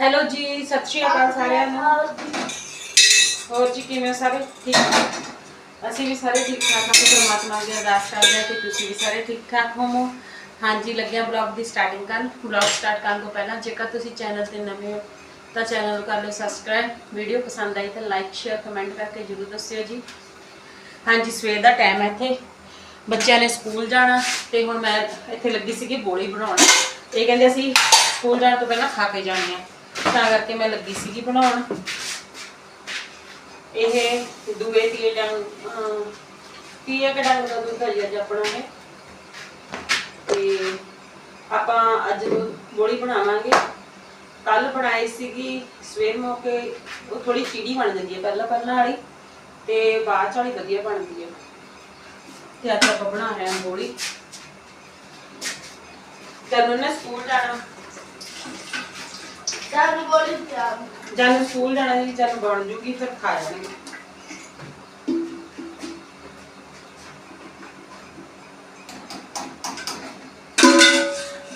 Hello ਜੀ, ਸਤਿ ਸ਼੍ਰੀ ਅਕਾਲ ਸਾਰਿਆਂ ਨੂੰ। ਹੋਰ ਜੀ, ਕਿਵੇਂ ਹੋ ਸਾਰੇ? ਠੀਕ ਅਸੀਂ ਵੀ ਸਾਰੇ ਠੀਕ ਠਾਕ ਹਾਂ ਪਰਮਾਤਮਾ ਅੱਗੇ ਅਰਦਾਸ ਕਰਦੇ ਹਾਂ ਕਿ ਤੁਸੀਂ ਵੀ ਸਾਰੇ ਠੀਕ ਠਾਕ ਹੋਵੋ। ਹਾਂਜੀ, ਲੱਗਿਆ ਬਲੌਗ ਦੀ ਸਟਾਰਟਿੰਗ ਕਰਨ ਬਲੌਗ ਸਟਾਰਟ ਕਰਨ ਤੋਂ ਪਹਿਲਾਂ ਜੇਕਰ ਤੁਸੀਂ ਚੈਨਲ ਤੇ ਨਵੇਂ ਹੋ, ਤਾਂ ਚੈਨਲ ਕਰ ਲਓ ਸਬਸਕ੍ਰਾਈਬ ਵੀਡੀਓ ਪਸੰਦ ਆਈ ਤਾਂ ਲਾਈਕ ਸ਼ੇਅਰ ਕਮੈਂਟ ਕਰਕੇ ਜਰੂਰ ਦੱਸਿਓ ਜੀ। ਹਾਂਜੀ, ਸਵੇਰ ਦਾ ਟਾਈਮ ਹੈ ਇੱਥੇ। ਬੱਚਿਆਂ ਨੇ ਸਕੂਲ ਜਾਣਾ ਤੇ ਹੁਣ ਮੈਂ ਇੱਥੇ ਲੱਗੀ ਸੀਗੀ ਬੋਲੀ ਬਣਾਉਣ। ਇਹ ਕਹਿੰਦੇ ਅਸੀਂ ਸਕੂਲ ਜਾਣ ਤੋਂ ਪਹਿਲਾਂ ਖਾ ਕੇ ਜਾਣੀ ਆ ਤਾਂ ਕਰਕੇ ਮੈਂ ਲੱਗੀ ਸੀਗੀ ਬਣਾਉਣ। ਇਹ ਦੂਏ ਤੀਏ ਡੰਗ ਤੀਏ ਡੰਗ ਦਾ ਦੁੱਧ ਹੈ ਅੱਜ ਆਪਣਾ ਇਹ? ਤੇ ਆਪਾਂ ਅੱਜ ਬੋਲੀ ਬਣਾਵਾਂਗੇ। ਕੱਲ ਬਣਾਈ ਸੀਗੀ, ਸਵੇਰ ਮੌਕੇ ਉਹ ਥੋੜੀ ਚੀੜੀ ਬਣ ਜਾਂਦੀ ਹੈ ਪਹਿਲਾਂ ਪਹਿਲਾਂ ਵਾਲੀ, ਤੇ ਬਾਅਦ ਚ ਵਾਲੀ ਵਧੀਆ ਬਣਦੀ ਹੈ। ਤੇ ਅੱਜ ਆਪਾਂ ਬਣਾ ਰਹੇ ਹਾਂ ਬੋਲੀ ਜਦੋਂ ਨੇ ਸਕੂਲ ਜਾਣਾ ਜਾਨ ਬੋਲੀ ਪਿਆ ਜਦ ਸਕੂਲ ਜਾਣਾ ਜੀ ਜਦ ਬਣ ਜੂਗੀ, ਫਿਰ ਖਾ ਜਾਣਗੇ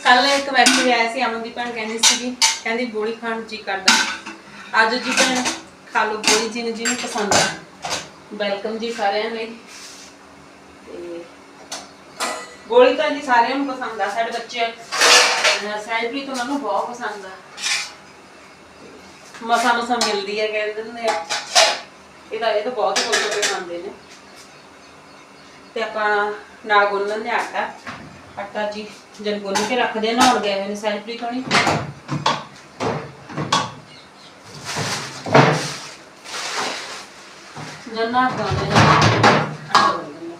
ਕੱਲ ਇੱਕ ਮੈਸੇਜ ਆਇਆ ਸੀ ਅਮਨ ਦੀ ਭੈਣ, ਕਹਿੰਦੀ ਸੀਗੀ, ਕਹਿੰਦੀ ਬੋਲੀ ਖਾਣ ਜੀ ਕਰਦਾ। ਅੱਜ ਜੀ ਭੈਣ ਖਾ ਲਓ ਬੋਲੀ ਨੂੰ ਜਿਹਨੂੰ ਪਸੰਦ ਆ। ਵੈਲਕਮ ਜੀ ਸਾਰਿਆਂ ਲਈ। ਗੋਲੀ ਤਾਂ ਜੀ ਸਾਰਿਆਂ ਨੂੰ ਪਸੰਦ ਆ, ਸਾਡੇ ਬੱਚੇ ਸੈਲਰੀ ਉਹਨਾਂ ਨੂੰ ਬਹੁਤ ਪਸੰਦ ਆ। ਮਸਾ ਮਸਾ ਮਿਲਦੀ ਹੈ ਕਹਿੰਦੇ ਨੇ ਇਹਦਾ ਇਹ ਤਾਂ ਬਹੁਤ ਖੁਸ਼ ਖਾਂਦੇ ਨੇ। ਤੇ ਆਪਾਂ ਨਾਲ ਗੁੰਨਣ ਦੇ ਆਟਾ। ਆਟਾ ਜੀ, ਜਦ ਗੁੰਨ ਕੇ ਰੱਖਦੇ ਆ, ਨਹਾਉਣ ਗਏ ਨੇ ਸੈਲਫਰੀ ਤੋਂ ਨਹੀਂ ਜੰਨਾ ਨੇ ਆਟਾ ਗੁੰਨਦੇ ਨੇ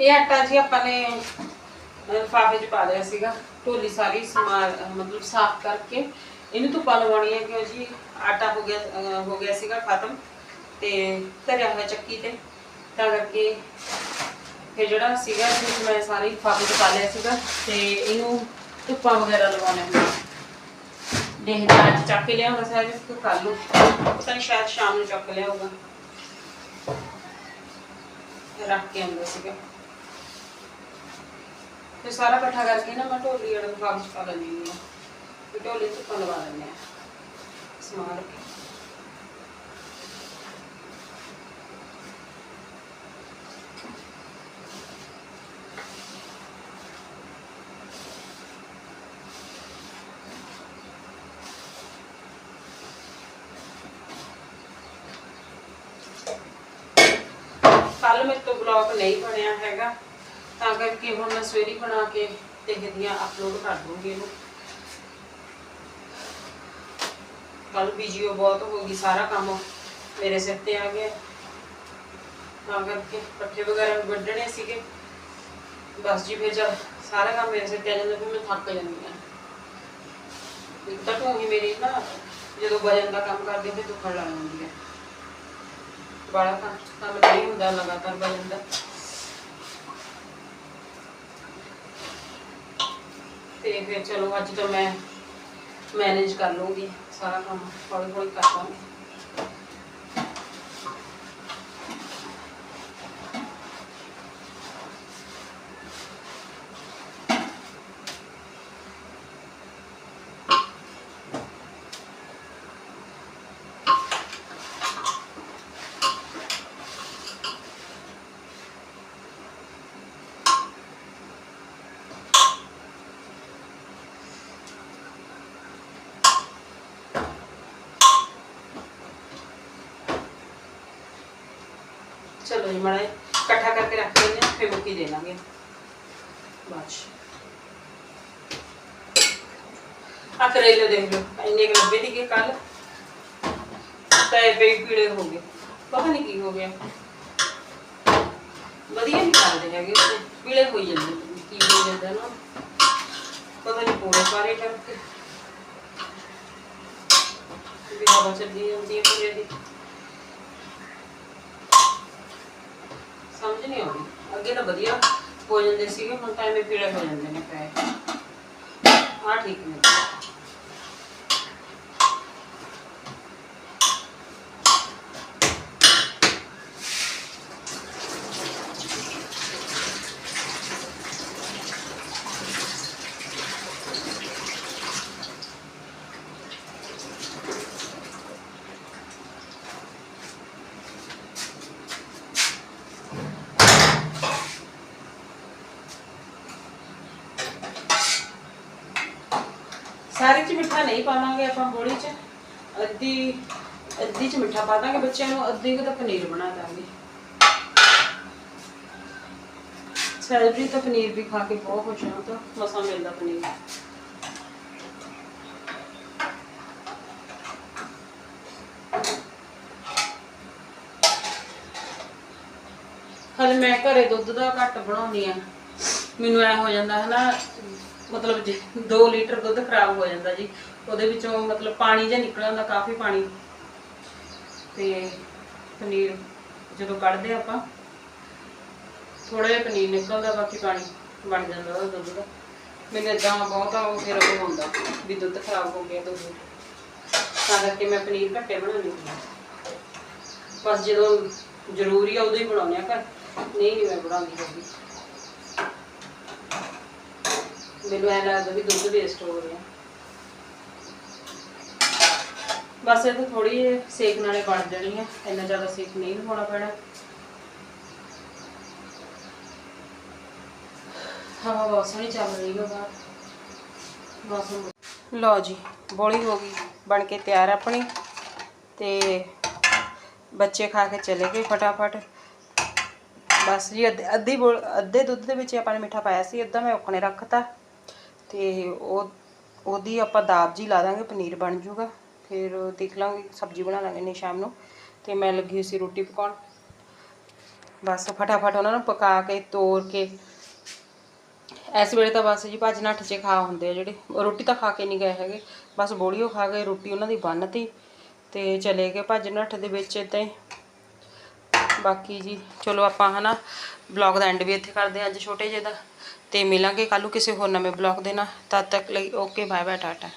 ਇਹ ਆਟਾ ਜੀ ਆਪਾਂ ਨੇ ਲਿਫਾਫੇ 'ਚ ਪਾ ਲਿਆ ਸੀਗਾ। ਢੋਲੀ ਸਾਰੀ ਸਮਾਰ, ਮਤਲਬ ਸਾਫ਼ ਕਰਕੇ ਇਹਨੂੰ ਧੁੱਪਾਂ ਲਵਾਉਣੀ ਹੈ, ਕਿਉਂ ਜੀ? ਆਟਾ ਹੋ ਗਿਆ ਹੋ ਗਿਆ ਸੀਗਾ ਖਤਮ ਤੇ ਧਰਿਆ ਹੋਇਆ ਚੱਕੀ ਤੇ। ਤਾਂ ਕਰਕੇ ਫਿਰ ਜਿਹੜਾ ਸੀਗਾ ਇਹ ਮੈਂ ਸਾਰੀ ਲਿਫਾਫੇ 'ਚ ਪਾ ਲਿਆ ਸੀਗਾ ਤੇ ਇਹਨੂੰ ਧੁੱਪਾਂ ਵਗੈਰਾ ਲਵਾਉਣਾ ਹੁੰਦੇ ਦੇਖਦੇ ਹਾਂ ਅੱਜ ਚੱਕ ਲਿਆ ਲਿਆਉਂਗਾ ਸਾਰੇ ਕੋਈ ਕੱਲ ਨੂੰ, ਪਤਾ ਨਹੀਂ ਸ਼ਾਇਦ ਸ਼ਾਮ ਨੂੰ ਚੱਕ ਲਿਆ ਲਿਆਊਗਾ ਰੱਖ ਕੇ ਆਉਂਦਾ ਸੀਗਾ। ਤੇ ਸਾਰਾ ਇਕੱਠਾ ਕਰਕੇ ਨਾ ਮੈਂ ਢੋਲੀ ਵਾਲਾ ਲਿਫਾਫੇ 'ਚ ਪਾ ਲੈਂਦੀ ਹਾਂ। ਤੇ ਢੋਲੀ 'ਚ ਪਾ ਲਵਾ ਲੈਂਦੇ ਆ ਸਮਾਰ ਕੇ ਕੱਲ ਮੇਰੇ ਤੋਂ ਬਲੌਗ ਨਹੀਂ ਬਣਿਆ ਹੈਗਾ। ਤਾਂ ਕਰਕੇ ਹੁਣ ਮੈਂ ਸਵੇਰੇ ਬਣਾ ਕੇ ਦੇਖਦੀ ਆ ਅਪਲੋਡ ਕਰ ਦੂੰਗੀ ਇਹਨੂੰ। ਕੱਲ ਵੀਡੀਓ ਬਹੁਤ ਹੋ ਗਈ, ਸਾਰਾ ਕੰਮ ਮੇਰੇ ਸਿਰ ਤੇ ਆ ਗਿਆ। ਤਾਂ ਕਰਕੇ ਪੱਠੇ ਵਗੈਰਾ ਵੀ ਵੱਢਣੇ ਸੀਗੇ। ਬਸ ਜੀ, ਫਿਰ ਜਦ ਸਾਰਾ ਕੰਮ ਮੇਰੇ ਸਿਰ ਤੇ ਆ ਜਾਂਦਾ, ਫਿਰ ਮੈਂ ਥੱਕ ਜਾਂਦੀ ਆ ਇੱਕ ਤਾਂ ਢੂਹੀ ਮੇਰੀ ਨਾ, ਜਦੋਂ ਵਜਨ ਦਾ ਕੰਮ ਕਰਦੀ, ਫਿਰ ਦੁੱਖਣ ਲੱਗ ਜਾਂਦੀ ਹੈ। ਬੜਾ ਕੰਮ ਨਹੀਂ ਹੁੰਦਾ ਲਗਾਤਾਰ ਵਜਨ ਦਾ। ਤੇ ਫਿਰ ਚਲੋ ਅੱਜ ਤਾਂ ਮੈਂ ਮੈਨੇਜ ਕਰ ਲੂੰਗੀ ਸਾਰਾ ਕੰਮ ਹੌਲੀ ਹੌਲੀ ਕਰ ਲਾਂਗੀ ਚਲੋ ਜੀ, ਮਾੜਾ ਇਕੱਠਾ ਕਰਕੇ ਰੱਖ ਲੈਂਦੇ ਹਾਂ, ਫਿਰ ਮੁੱਕੀ ਦੇ ਦਾਂਗੇ ਬਾਅਦ ਆ ਕਰੇਲੇ ਦੇਖ ਲਓ, ਇੰਨੇ ਕੁ ਲੱਭੇ ਸੀਗੇ ਕੱਲ ਤਾਂ ਇਹ ਵੀ ਪੀਲੇ ਹੋ ਗਏ। ਪਤਾ ਨਹੀਂ ਕੀ ਹੋ ਗਿਆ। ਵਧੀਆ ਨਹੀਂ ਕਰਦੇ ਹੈਗੇ ਪੀਲੇ ਹੋਈ ਜਾਂਦੇ ਕੀ ਹੋ ਜਾਂਦਾ ਨਾ। ਪਤਾ ਨਹੀਂ ਪੂਰੇ ਸਾਰੇ ਕਰਕੇ। ਵੀ ਹਵਾ ਚੱਲੀ ਜਾਂਦੀ ਹੈ ਪੂਰੇ ਦੀ। ਸਮਝ ਨਹੀਂ ਆਉਂਦੀ। ਅੱਗੇ ਤਾਂ ਵਧੀਆ ਹੋ ਜਾਂਦੇ ਸੀਗੇ, ਹੁਣ ਤਾਂ ਐਵੇਂ ਪੀਲੇ ਹੋ ਜਾਂਦੇ ਨੇ ਪੈ ਆ ਠੀਕ ਨੇ ਸਾਰੇ ਚ ਮਿੱਠਾ ਨਹੀਂ ਪਾਵਾਂਗੇ ਆਪਾਂ ਬੋੜੀ ਚ। ਅੱਧੀ ਅੱਧੀ ਚ ਮਿੱਠਾ ਪਾ ਦਾਂਗੇ ਬੱਚਿਆਂ ਨੂੰ, ਅੱਧੀ ਕੁ ਤਾਂ ਪਨੀਰ ਬਣਾ ਦਾਂਗੇ। ਸੈਲਰੀ ਤਾਂ ਪਨੀਰ ਵੀ ਖਾ ਕੇ ਬਹੁਤ ਖੁਸ਼ ਹਾਂ ਤਾਂ ਮਸਾ ਮਿਲਦਾ ਪਨੀਰ। ਹਲ ਮੈਂ ਘਰੇ ਦੁੱਧ ਦਾ ਘੱਟ ਬਣਾਉਣੀ ਆ ਮੈਨੂੰ ਐ ਹੋ ਜਾਂਦਾ ਹਨਾ ਮਤਲਬ ਜੇ 2 ਲੀਟਰ ਦੁੱਧ ਖਰਾਬ ਹੋ ਜਾਂਦਾ ਜੀ, ਉਹਦੇ ਵਿੱਚੋਂ ਮਤਲਬ ਪਾਣੀ ਜਿਹਾ ਨਿਕਲ ਆਉਂਦਾ ਕਾਫੀ ਪਾਣੀ। ਤੇ ਪਨੀਰ ਜਦੋਂ ਕੱਢਦੇ ਆ ਆਪਾਂ ਥੋੜਾ ਜਿਹਾ ਪਨੀਰ ਨਿਕਲਦਾ, ਬਾਕੀ ਪਾਣੀ ਬਣ ਜਾਂਦਾ ਉਹਦਾ ਦੁੱਧ ਦਾ। ਮੈਨੂੰ ਇਦਾਂ ਬਹੁਤਾ ਉਹ ਫਿਰ ਉਹ ਹੁੰਦਾ ਵੀ ਦੁੱਧ ਖਰਾਬ ਹੋ ਗਿਆ ਦੁੱਧ। ਤਾਂ ਕਰਕੇ ਮੈਂ ਪਨੀਰ ਘੱਟੇ ਬਣਾਉਂਦੀ ਹਾਂ। ਬਸ ਜਦੋਂ ਜ਼ਰੂਰੀ ਆ, ਉਦੋਂ ਹੀ ਬਣਾਉਂਦੇ ਆ ਘਰ। ਨਹੀਂ ਨਹੀਂ ਮੈਂ ਬਣਾਉਂਦੀ ਹੈਗੀ। ਮੈਨੂੰ ਐ ਲੱਗਦਾ ਵੀ ਦੁੱਧ ਵੇਸਟ ਹੋ ਗਿਆ। ਬਸ ਇਹ ਤਾਂ ਥੋੜੀ ਸੇਕ ਨਾਲੇ ਬਣ ਜਾਣੀ ਹੈ ਇੰਨਾ ਜ਼ਿਆਦਾ ਸੇਕ ਨਹੀਂ ਲਵਾਉਣਾ ਪੈਣਾ। ਹਵਾ ਬਹੁਤ ਸੋਹਣੀ ਚੱਲ ਰਹੀ ਹੈ ਬਾਹਰ। ਮੌਸਮ ਲਓ ਜੀ, ਬੋਲੀ ਹੋ ਗਈ, ਬਣ ਕੇ ਤਿਆਰ ਆਪਣੀ। ਤੇ ਬੱਚੇ ਖਾ ਕੇ ਚਲੇ ਗਏ ਫਟਾਫਟ। ਬਸ ਜੀ, ਅੱਧੇ ਅੱਧੀ ਬੋਲ- ਅੱਧੇ ਦੁੱਧ ਦੇ ਵਿੱਚ ਆਪਾਂ ਨੇ ਮਿੱਠਾ ਪਾਇਆ ਸੀ, ਅੱਧਾ ਮੈਂ ਉਕਣੇ ਰੱਖਤਾ। ਤੇ ਉਹ, ਉਹਦੀ ਆਪਾਂ ਦਾਬ ਜੀ ਲਾ ਦਾਂਗੇ, ਪਨੀਰ ਬਣ ਜਾਊਗਾ ਫਿਰ ਦੇਖ ਲਾਂਗੇ, ਸਬਜ਼ੀ ਬਣਾ ਲਾਂਗੇ ਨੇ ਸ਼ਾਮ ਨੂੰ। ਤੇ ਮੈਂ ਲੱਗੀ ਹੋਈ ਸੀ ਰੋਟੀ ਪਕਾਉਣ। ਬਸ ਫਟਾਫਟ ਉਹਨਾਂ ਨੂੰ ਪਕਾ ਕੇ ਤੋੜ ਕੇ। ਇਸ ਵੇਲੇ ਤਾਂ ਬਸ ਜੀ ਭੱਜ ਨੱਠ ਚ ਖਾ ਹੁੰਦੇ ਆ ਜਿਹੜੇ। ਰੋਟੀ ਤਾਂ ਖਾ ਕੇ ਨਹੀਂ ਗਏ ਹੈਗੇ। ਬਸ ਬੋੜੀਓ ਖਾ ਗਏ ਰੋਟੀ ਉਹਨਾਂ ਦੀ ਬੰਨਤੀ ਤੇ। ਚਲੇ ਗਏ ਭੱਜ ਨੱਠ ਦੇ ਵਿੱਚ ਇਦਾਂ ਹੀ। ਬਾਕੀ ਜੀ, ਚਲੋ ਆਪਾਂ ਹਨਾ ਬਲੌਗ ਦਾ ਐਂਡ ਵੀ ਇੱਥੇ ਕਰਦੇ ਹਾਂ। ਅੱਜ ਛੋਟੇ ਜਿਹੇ ਦਾ ਤੇ ਮਿਲਾਂਗੇ ਕੱਲ ਨੂੰ ਕਿਸੇ ਹੋਰ ਨਵੇਂ ਬਲੌਗ ਦੇ ਨਾਲ। ਤਦ ਤੱਕ ਲਈ ਓਕੇ ਬਾਏ ਬਾਏ ਟਾਟਾ।